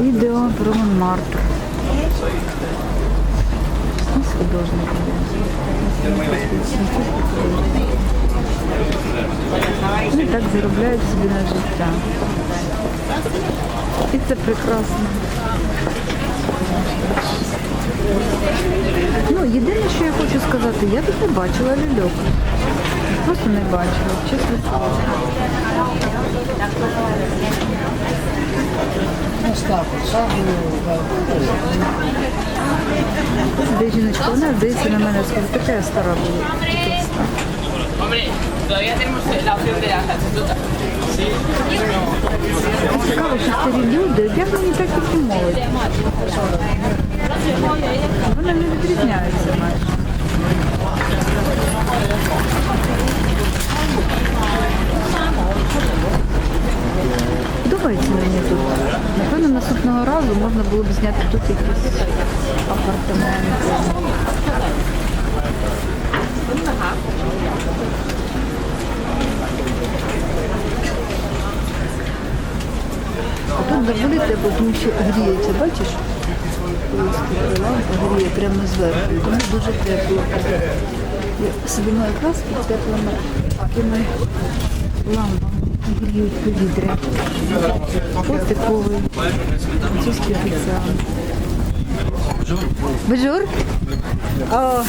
Відео про Монмартр. Художник. Вони так заробляють собі на життя. І це прекрасно. Ну, єдине, що я хочу сказати, я тут не бачила ляльок. Просто не бачила, чесно слово. Де жіночка, на мене скаже, така я стара була. Цікаво, що старі люди одягнені так, і молодь. Вони не відрізняються майже. Напевно, наступного разу можна було б зняти тут якісь апартаменти. А тут доволі тепло, тому що гріється, бачиш? Лампа гріє прямо зверху, тому дуже тепло. Сидимо якраз під теплими такими лампами. Гріють повітря. Ось французький офіціант. Бежур? О,